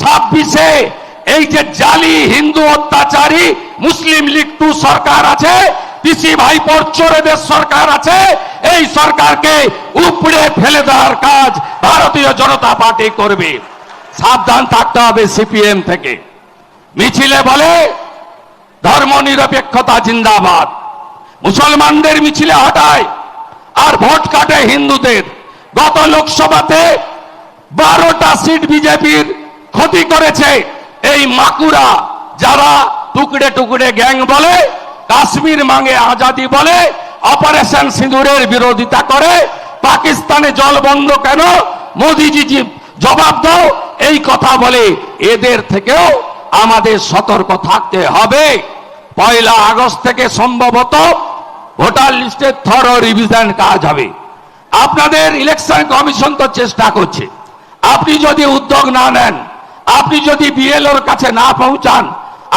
ছাব্বিশে এই যে জালি হিন্দু অত্যাচারী মুসলিম লীগ টু সরকার আছে, পিসি ভাইপোর চোরেদের সরকার আছে, এই সরকারকে উপড়ে ফেলে দেওয়ার কাজ ভারতীয় জনতা পার্টি করবে। সাবধান থাকতে হবে সিপিএম থেকে। মিছিলে বলে, ধর্ম নিরপেক্ষতা জিন্দাবাদ। মুসলমানদের মিছিলে হটায়, আর ভোট কাটে হিন্দুদের। গত লোকসভাতে বারোটা সিট বিজেপির ক্ষতি করেছে এই মাকুরা যারা টুকরে টুকরে গ্যাং বলে, কাশ্মীর মাঙ্গে আজাদি বলে, অপারেশন সিঁদুরের বিরোধিতা করে, পাকিস্তানে জল বন্ধ কেন? মোদিজি জবাব দাও, এই কথা বলে এদের থেকেও আমাদের সতর্ক থাকতে হবে। পয়লা আগস্ট থেকে সম্ভবত ভোটার লিস্টের থর রিভিশন কাজ হবে। আপনাদের ইলেকশন কমিশন তো চেষ্টা করছে। আপনি যদি উদ্যোগ না নেন আপনি যদি বিএলওর কাছে না পৌঁছান,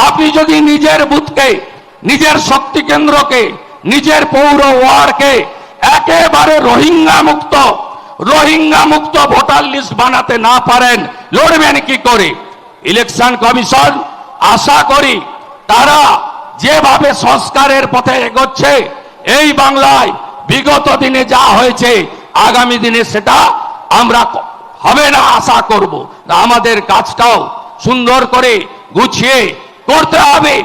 আপনি যদি নিজের বুথকে, নিজের শক্তি কেন্দ্রকে, নিজের পৌর ওয়ার্ডকে একেবারে রোহিঙ্গা মুক্ত রোহিঙ্গা মুক্ত ভোটার লিস্ট বানাতে না পারেন লড়বেন কি করে? ইলেকশন কমিশন, আশা করি তারা যেভাবে সংস্কারের পথে এগোচ্ছে, এই বাংলায় বিগত দিনে যা হয়েছে, আগামী দিনে সেটা আমরা হবে না আশা করব। আমাদের কাজটাও সুন্দর করে গুছিয়ে করতে হবে।